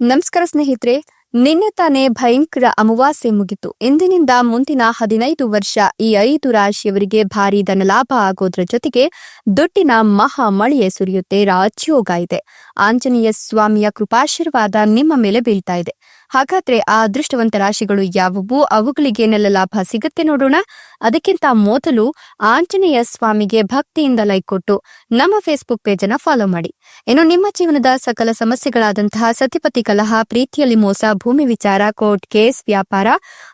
ನಮಸ್ಕಾರ ಸ್ನೇಹಿತರೆ, ನಿನ್ನೆ ತಾನೇ ಭಯಂಕರ ಅಮಾವಾಸ್ಯೆ ಮುಗಿತು. ಇಂದಿನಿಂದ ಮುಂದಿನ ಹದಿನೈದು ವರ್ಷ ಈ ಐದು ರಾಶಿಯವರಿಗೆ ಭಾರಿ ಧನಲಾಭ ಆಗೋದ್ರ ಜೊತೆಗೆ ದುಡ್ಡಿನ ಮಹಾ ಮಳೆಯೇ ಸುರಿಯುತ್ತೆ. ರಾಜಯೋಗ ಇದೆ. ಆಂಜನೇಯ ಸ್ವಾಮಿಯ ಕೃಪಾಶೀರ್ವಾದ ನಿಮ್ಮ ಮೇಲೆ ಬೀಳ್ತಾ ಇದೆ. ಹಾಗಾದ್ರೆ ಆ ಅದೃಷ್ಟವಂತ ರಾಶಿಗಳು ಯಾವುವು? ಅವುಗಳಿಗೆ ಏನೆಲ್ಲ ಲಾಭ ಸಿಗುತ್ತೆ ನೋಡೋಣ. ಅದಕ್ಕಿಂತ ಮೊದಲು ಆಂಜನೇಯ ಸ್ವಾಮಿಗೆ ಭಕ್ತಿಯಿಂದ ಲೈಕ್ ಕೊಟ್ಟು ನಮ್ಮ ಫೇಸ್ಬುಕ್ ಪೇಜ್ ಅನ್ನ ಫಾಲೋ ಮಾಡಿ. ಇನ್ನು ನಿಮ್ಮ ಜೀವನದ ಸಕಲ ಸಮಸ್ಯೆಗಳಾದಂತಹ ಸತಿಪತಿ ಕಲಹ, ಪ್ರೀತಿಯಲ್ಲಿ ಮೋಸ, ಭೂಮಿ ವಿಚಾರ ಕೋರ್ಟ್ ಕೇಸ್ ವ್ಯಾಪಾರ,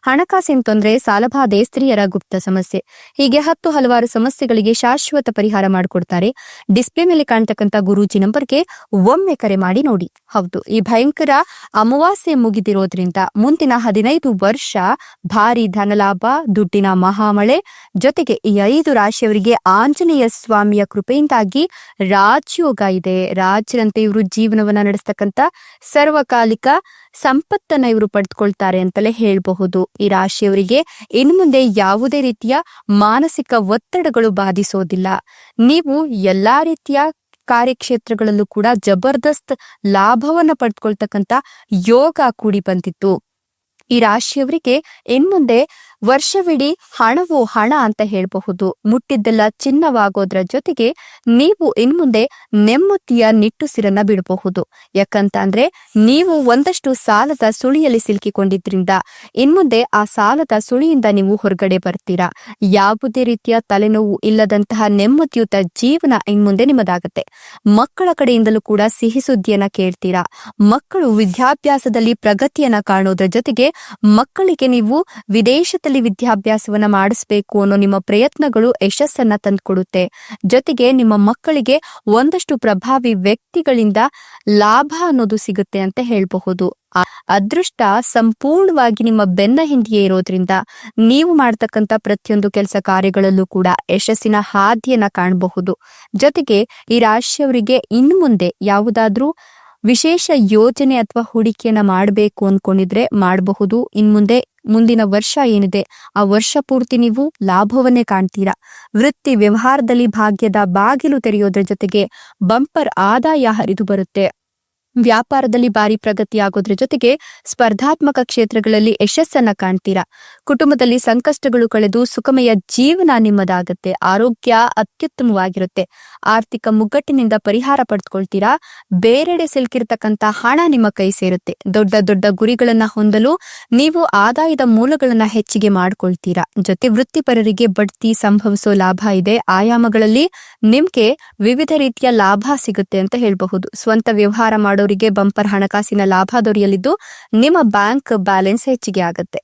ಹಣಕಾಸಿನ ತೊಂದರೆ, ಸಾಲಬಾಧೆ, ಸ್ತ್ರೀಯರ ಗುಪ್ತ ಸಮಸ್ಯೆ, ಹೀಗೆ ಹತ್ತು ಹಲವಾರು ಸಮಸ್ಯೆಗಳಿಗೆ ಶಾಶ್ವತ ಪರಿಹಾರ ಮಾಡಿಕೊಡ್ತಾರೆ. ಡಿಸ್ಪ್ಲೇ ಮೇಲೆ ಕಾಣ್ತಕ್ಕಂಥ ಗುರೂಜಿ ನಂಬರ್ಗೆ ಒಮ್ಮೆ ಕರೆ ಮಾಡಿ ನೋಡಿ. ಹೌದು, ಈ ಭಯಂಕರ ಅಮಾವಾಸ್ಯೆ ಮುಗಿದಿರೋದ್ರಿಂದ ಮುಂದಿನ ಹದಿನೈದು ವರ್ಷ ಭಾರಿ ಧನಲಾಭ, ದುಡ್ಡಿನ ಮಹಾಮಳೆ, ಜೊತೆಗೆ ಈ ಐದು ರಾಶಿಯವರಿಗೆ ಆಂಜನೇಯ ಸ್ವಾಮಿಯ ಕೃಪೆಯಿಂದಾಗಿ ರಾಜಯೋಗ ಇದೆ. ರಾಜರಂತೆ ಇವರು ಜೀವನವನ್ನ ನಡೆಸ್ತಕ್ಕಂತ ಸರ್ವಕಾಲಿಕ ಸಂಪತ್ತನ್ನ ಇವರು ಪಡೆದುಕೊಳ್ತಾರೆ ಅಂತಲೇ ಹೇಳಬಹುದು. ಈ ರಾಶಿಯವರಿಗೆ ಇನ್ನು ಮುಂದೆ ಯಾವುದೇ ರೀತಿಯ ಮಾನಸಿಕ ಒತ್ತಡಗಳು ಬಾಧಿಸೋದಿಲ್ಲ. ನೀವು ಎಲ್ಲಾ ರೀತಿಯ ಕಾರ್ಯಕ್ಷೇತ್ರಗಳಲ್ಲೂ ಕೂಡ ಜಬರ್ದಸ್ತ್ ಲಾಭವನ್ನ ಪಡೆದುಕೊಳ್ತಕ್ಕಂತ ಯೋಗ ಕೂಡಿ ಬಂದಿತ್ತು. ಈ ರಾಶಿಯವರಿಗೆ ಇನ್ಮುಂದೆ ವರ್ಷವಿಡೀ ಹಣವು ಹಣ ಅಂತ ಹೇಳಬಹುದು. ಮುಟ್ಟಿದ್ದೆಲ್ಲ ಚಿನ್ನವಾಗೋದ್ರ ಜೊತೆಗೆ ನೀವು ಇನ್ಮುಂದೆ ನೆಮ್ಮದಿಯ ನಿಟ್ಟುಸಿರನ್ನ ಬಿಡಬಹುದು. ಯಾಕಂತ ಅಂದ್ರೆ ನೀವು ಒಂದಷ್ಟು ಸಾಲದ ಸುಳಿಯಲ್ಲಿ ಸಿಲುಕಿಕೊಂಡಿದ್ರಿಂದ ಇನ್ಮುಂದೆ ಆ ಸಾಲದ ಸುಳಿಯಿಂದ ನೀವು ಹೊರಗಡೆ ಬರ್ತೀರಾ. ಯಾವುದೇ ರೀತಿಯ ತಲೆನೋವು ಇಲ್ಲದಂತಹ ನೆಮ್ಮದಿಯುತ ಜೀವನ ಇನ್ಮುಂದೆ ನಿಮ್ಮದಾಗತ್ತೆ. ಮಕ್ಕಳ ಕಡೆಯಿಂದಲೂ ಕೂಡ ಸಿಹಿ ಸುದ್ದಿಯನ್ನ ಕೇಳ್ತೀರಾ. ಮಕ್ಕಳು ವಿದ್ಯಾಭ್ಯಾಸದಲ್ಲಿ ಪ್ರಗತಿಯನ್ನ ಕಾಣೋದ್ರ ಜೊತೆಗೆ ಮಕ್ಕಳಿಗೆ ನೀವು ವಿದೇಶದಲ್ಲಿ ವಿದ್ಯಾಭ್ಯಾಸವನ್ನ ಮಾಡಿಸ್ಬೇಕು ಅನ್ನೋ ನಿಮ್ಮ ಪ್ರಯತ್ನಗಳು ಯಶಸ್ಸನ್ನ ತಂದುಕೊಡುತ್ತೆ. ಜೊತೆಗೆ ನಿಮ್ಮ ಮಕ್ಕಳಿಗೆ ಒಂದಷ್ಟು ಪ್ರಭಾವಿ ವ್ಯಕ್ತಿಗಳಿಂದ ಲಾಭ ಅನ್ನೋದು ಸಿಗುತ್ತೆ ಅಂತ ಹೇಳಬಹುದು. ಅದೃಷ್ಟ ಸಂಪೂರ್ಣವಾಗಿ ನಿಮ್ಮ ಬೆನ್ನ ಹಿಂದೆಯೇ ಇರೋದ್ರಿಂದ ನೀವು ಮಾಡ್ತಕ್ಕಂಥ ಪ್ರತಿಯೊಂದು ಕೆಲಸ ಕಾರ್ಯಗಳಲ್ಲೂ ಕೂಡ ಯಶಸ್ಸಿನ ಹಾದಿಯನ್ನ ಕಾಣಬಹುದು. ಜೊತೆಗೆ ಈ ರಾಶಿಯವರಿಗೆ ಇನ್ನು ಮುಂದೆ ಯಾವುದಾದ್ರೂ ವಿಶೇಷ ಯೋಜನೆ ಅಥವಾ ಹೂಡಿಕೆಯನ್ನ ಮಾಡಬೇಕು ಅನ್ಕೊಂಡಿದ್ರೆ ಮಾಡಬಹುದು. ಇನ್ ಮುಂದೆ ಮುಂದಿನ ವರ್ಷ ಏನಿದೆ? ಆ ವರ್ಷ ಪೂರ್ತಿ ನೀವು ಲಾಭವನ್ನೇ ಕಾಣ್ತೀರಾ. ವೃತ್ತಿ ವ್ಯವಹಾರದಲ್ಲಿ ಭಾಗ್ಯದ ಬಾಗಿಲು ತೆರೆಯೋದ್ರ ಜೊತೆಗೆ ಬಂಪರ್ ಆದಾಯ ಹರಿದು ಬರುತ್ತೆ. ವ್ಯಾಪಾರದಲ್ಲಿ ಭಾರಿ ಪ್ರಗತಿ ಆಗೋದ್ರ ಜೊತೆಗೆ ಸ್ಪರ್ಧಾತ್ಮಕ ಕ್ಷೇತ್ರಗಳಲ್ಲಿ ಯಶಸ್ಸನ್ನ ಕಾಣ್ತೀರಾ? ಕುಟುಂಬದಲ್ಲಿ ಸಂಕಷ್ಟಗಳು ಕಳೆದು ಸುಖಮಯ ಜೀವನ ನಿಮ್ಮದಾಗತ್ತೆ. ಆರೋಗ್ಯ ಅತ್ಯುತ್ತಮವಾಗಿರುತ್ತೆ. ಆರ್ಥಿಕ ಮುಗ್ಗಟ್ಟಿನಿಂದ ಪರಿಹಾರ ಪಡೆದುಕೊಳ್ತೀರಾ ಬೇರೆಡೆ ಸಿಲುಕಿರ್ತಕ್ಕಂತ ಹಣ ನಿಮ್ಮ ಕೈ ಸೇರುತ್ತೆ. ದೊಡ್ಡ ದೊಡ್ಡ ಗುರಿಗಳನ್ನ ಹೊಂದಲು ನೀವು ಆದಾಯದ ಮೂಲಗಳನ್ನ ಹೆಚ್ಚಿಗೆ ಮಾಡ್ಕೊಳ್ತೀರಾ. ಜೊತೆ ವೃತ್ತಿಪರರಿಗೆ ಬಡ್ತಿ ಸಂಭವಿಸೋ ಲಾಭ ಇದೆ. ಆಯಾಮಗಳಲ್ಲಿ ನಿಮ್ಗೆ ವಿವಿಧ ರೀತಿಯ ಲಾಭ ಸಿಗುತ್ತೆ ಅಂತ ಹೇಳಬಹುದು. ಸ್ವಂತ ವ್ಯವಹಾರ ಮಾಡೋರಿಗೆ ಬಂಪರ್ ಹಣಕಾಸಿನ ಲಾಭ ದೊರೆಯಲಿದ್ದು ನಿಮ್ಮ ಬ್ಯಾಂಕ್ ಬ್ಯಾಲೆನ್ಸ್ ಹೆಚ್ಚಿಗೆ ಆಗುತ್ತೆ.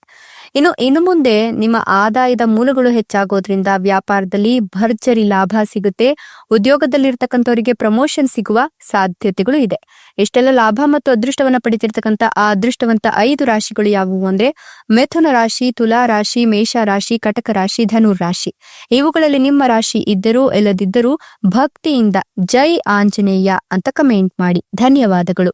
ಇನ್ನು ಇನ್ನು ಮುಂದೆ ನಿಮ್ಮ ಆದಾಯದ ಮೂಲಗಳು ಹೆಚ್ಚಾಗೋದ್ರಿಂದ ವ್ಯಾಪಾರದಲ್ಲಿ ಭರ್ಜರಿ ಲಾಭ ಸಿಗುತ್ತೆ. ಉದ್ಯೋಗದಲ್ಲಿರ್ತಕ್ಕಂಥವರಿಗೆ ಪ್ರಮೋಷನ್ ಸಿಗುವ ಸಾಧ್ಯತೆಗಳು ಇದೆ. ಇಷ್ಟೆಲ್ಲ ಲಾಭ ಮತ್ತು ಅದೃಷ್ಟವನ್ನ ಪಡಿತಿರ್ತಕ್ಕಂಥ ಆ ಅದೃಷ್ಟವಂತ ಐದು ರಾಶಿಗಳು ಯಾವುವು ಅಂದ್ರೆ, ಮಿಥುನ ರಾಶಿ, ತುಲಾ ರಾಶಿ, ಮೇಷ ರಾಶಿ, ಕಟಕ ರಾಶಿ ಧನುರ್ ರಾಶಿ. ಇವುಗಳಲ್ಲಿ ನಿಮ್ಮ ರಾಶಿ ಇದ್ದರೂ, ಇಲ್ಲದಿದ್ದರೂ ಭಕ್ತಿಯಿಂದ ಜೈ ಆಂಜನೇಯ ಅಂತ ಕಮೆಂಟ್ ಮಾಡಿ. ಧನ್ಯವಾದಗಳು.